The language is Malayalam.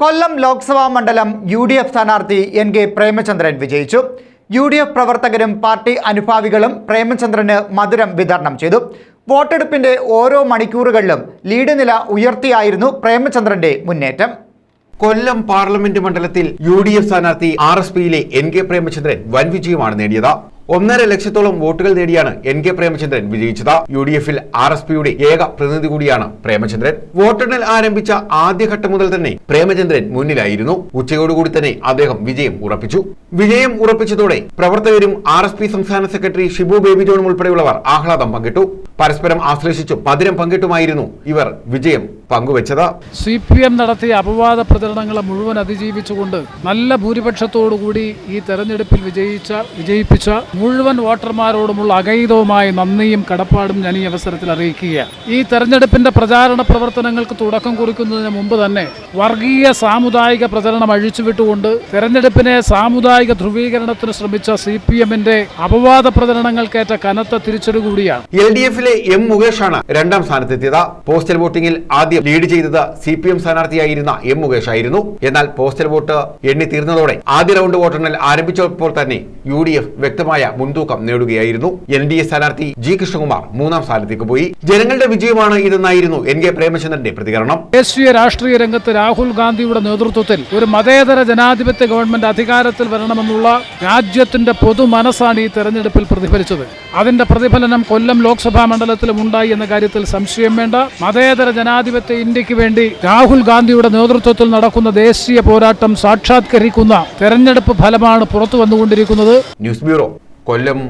കൊല്ലം ലോക്സഭാ മണ്ഡലം യു ഡി എഫ് സ്ഥാനാർത്ഥി എൻ കെ പ്രേമചന്ദ്രൻ വിജയിച്ചു. യു ഡി എഫ് പ്രവർത്തകരും പാർട്ടി അനുഭാവികളും പ്രേമചന്ദ്രന് മധുരം വിതരണം ചെയ്തു. വോട്ടെടുപ്പിന്റെ ഓരോ മണിക്കൂറുകളിലും ലീഡ് നില ഉയർത്തിയായിരുന്നു പ്രേമചന്ദ്രന്റെ മുന്നേറ്റം. കൊല്ലം പാർലമെന്റ് മണ്ഡലത്തിൽ യു ഡി എഫ് സ്ഥാനാർത്ഥി ആർ എസ് പിയിലെ എൻ കെ പ്രേമചന്ദ്രൻ വൻ വിജയമാണ് നേടിയത്. ഒന്നര ലക്ഷത്തോളം വോട്ടുകൾ നേടിയാണ് എൻ കെ പ്രേമചന്ദ്രൻ വിജയിച്ചത്. യു ഡി എഫിൽ ആർ എസ് പിയുടെ ഏക പ്രതിനിധി കൂടിയാണ് പ്രേമചന്ദ്രൻ. വോട്ടെണ്ണൽ ആരംഭിച്ച ആദ്യഘട്ടം മുതൽ തന്നെ പ്രേമചന്ദ്രൻ മുന്നിലായിരുന്നു. ഉച്ചയോടുകൂടി തന്നെ അദ്ദേഹം വിജയം ഉറപ്പിച്ചു. വിജയം ഉറപ്പിച്ചതോടെ പ്രവർത്തകരും ആർ സംസ്ഥാന സെക്രട്ടറി ഷിബു ബേബി ജോണും ഉൾപ്പെടെയുള്ളവർ ആഹ്ലാദം പങ്കിട്ടു. പരസ്പരം ആശ്ലേഷിച്ചും മധുരം പങ്കിട്ടുമായിരുന്നു ഇവർ വിജയം പങ്കുവച്ചത്. സി പി എം നടത്തിയ അപവാദ പ്രചരണങ്ങളെ മുഴുവൻ അതിജീവിച്ചുകൊണ്ട് നല്ല ഭൂരിപക്ഷത്തോടുകൂടി ഈ തെരഞ്ഞെടുപ്പിൽ വിജയിച്ച വിജയിപ്പിച്ച മുഴുവൻ വോട്ടർമാരോടുമുള്ള അഗൈതവുമായ നന്ദിയും കടപ്പാടും ഞാൻ ഈ അവസരത്തിൽ അറിയിക്കുകയാണ്. ഈ തെരഞ്ഞെടുപ്പിന്റെ പ്രചാരണ പ്രവർത്തനങ്ങൾക്ക് തുടക്കം കുറിക്കുന്നതിന് മുമ്പ് തന്നെ വർഗീയ സാമുദായിക പ്രചരണം അഴിച്ചുവിട്ടുകൊണ്ട് തെരഞ്ഞെടുപ്പിനെ സാമുദായിക ധ്രുവീകരണത്തിന് ശ്രമിച്ച സി പി എമ്മിന്റെ അപവാദ പ്രചരണങ്ങൾക്കേറ്റ കനത്ത തിരിച്ചടി കൂടിയാണ്. എൽ ഡി എഫിലെ എം മുകേഷാണ് രണ്ടാം സ്ഥാനത്തെത്തിയത്. പോസ്റ്റൽ വോട്ടിംഗിൽ ആദ്യം ലീഡ് ചെയ്തത് സി പി എം സ്ഥാനാർത്ഥിയായിരുന്ന എം മുകേഷ് ആയിരുന്നു എന്നാൽ പോസ്റ്റൽ വോട്ട് എണ്ണി തീർന്നതോടെ ആദ്യ റൗണ്ട് വോട്ടെണ്ണൽ ആരംഭിച്ചപ്പോൾ തന്നെ യു ഡി എഫ് വ്യക്തമായ മുൻതൂക്കം നേടുകയായിരുന്നു. എൻ ഡി എ സ്ഥാനാർത്ഥി ജി കൃഷ്ണകുമാർ മൂന്നാം സ്ഥാനത്തേക്ക് പോയി. ജനങ്ങളുടെ വിജയമാണ് ഇതെന്നായിരുന്നു എൻ കെ പ്രേമചന്ദ്രന്റെ പ്രതികരണം. ദേശീയ രാഷ്ട്രീയ രംഗത്ത് രാഹുൽ ഗാന്ധിയുടെ നേതൃത്വത്തിൽ ഒരു മതേതര ജനാധിപത്യ ഗവൺമെന്റ് അധികാരത്തിൽ വരണമെന്നുള്ള രാജ്യത്തിന്റെ പൊതു മനസ്സാണ് ഈ തെരഞ്ഞെടുപ്പിൽ പ്രതിഫലിച്ചത്. അതിന്റെ പ്രതിഫലനം കൊല്ലം ലോക്സഭാ മണ്ഡലത്തിലും ഉണ്ടായി എന്ന കാര്യത്തിൽ സംശയം വേണ്ട. മതേതര ജനാധിപത്യ ഇന്ത്യയ്ക്ക് വേണ്ടി രാഹുൽ ഗാന്ധിയുടെ നേതൃത്വത്തിൽ നടക്കുന്ന ദേശീയ പോരാട്ടം സാക്ഷാത്കരിക്കുന്ന തെരഞ്ഞെടുപ്പ് ഫലമാണ് പുറത്തു വന്നുകൊണ്ടിരിക്കുന്നത്. News bureau Kollam.